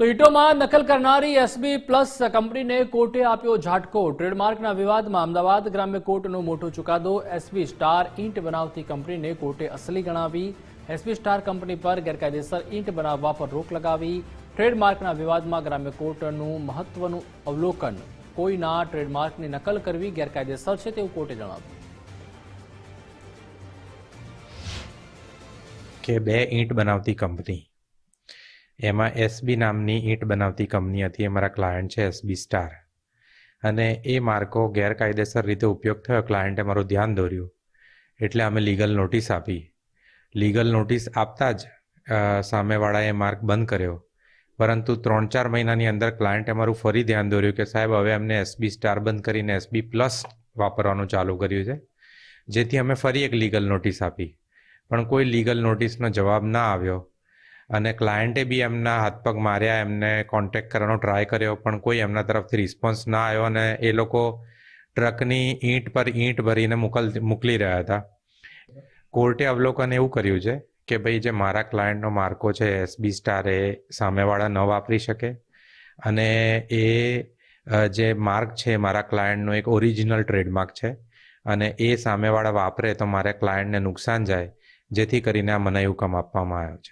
તો ઈટોમાં નકલ કરનારી એસબી પ્લસ કંપનીને કોર્ટે આપ્યો ઝાટકો. ટ્રેડમાર્કના વિવાદમાં અમદાવાદ ગ્રામ્ય કોર્ટનો મોટો ચુકાદો. એસબી સ્ટાર ઈંટ બનાવતી કંપનીને કોર્ટે અસલી ગણાવી. એસબી સ્ટાર કંપની પર ગેરકાયદેસર ઈંટ બનાવવા પર રોક લગાવી. ટ્રેડમાર્કના વિવાદમાં ગ્રામ્ય કોર્ટનું મહત્વનું અવલોકન. કોઈના ટ્રેડમાર્કની નકલ કરવી ગેરકાયદેસર છે તેવું કોર્ટે જણાવ્યું. કે બે ઈંટ બનાવતી કંપની એમાં એસબી નામની ઈંટ બનાવતી કંપની હતી, એ મારા ક્લાયન્ટ છે એસબી સ્ટાર અને એ માર્કો ગેરકાયદેસર રીતે ઉપયોગ થયો ક્લાયન્ટે મારું ધ્યાન દોર્યું. એટલે અમે લીગલ નોટિસ આપી. લીગલ નોટિસ આપતા જ સામેવાળાએ માર્ક બંધ કર્યો. પરંતુ ત્રણ ચાર મહિનાની અંદર ક્લાયન્ટે મારું ફરી ધ્યાન દોર્યું કે સાહેબ, હવે અમને એસબી સ્ટાર બંધ કરીને એસબી પ્લસ વાપરવાનું ચાલુ કર્યું છે. જેથી અમે ફરી એક લીગલ નોટિસ આપી. પણ કોઈ લીગલ નોટિસનો જવાબ ના આવ્યો. અને ક્લાયન્ટે બી એમના હાથ પગ માર્યા, એમને કોન્ટેક્ટ કરવાનો ટ્રાય કર્યો, પણ કોઈ એમના તરફથી રિસ્પોન્સ ના આવ્યો અને એ લોકો ટ્રકની ઈંટ પર ઈંટ ભરીને મોકલ, મોકલી રહ્યા હતા. કોર્ટે અવલોકન એવું કર્યું છે કે ભાઈ જે મારા ક્લાયન્ટનો માર્કો છે એસબી સ્ટાર એ સામેવાળા ન વાપરી શકે. અને એ જે માર્ક છે મારા ક્લાયન્ટનો એક ઓરિજિનલ ટ્રેડમાર્ક છે. અને એ સામેવાળા વાપરે તો મારા ક્લાયન્ટને નુકસાન જાય, જેથી કરીને આ મનાઈ હુકમ આપવામાં આવ્યો છે.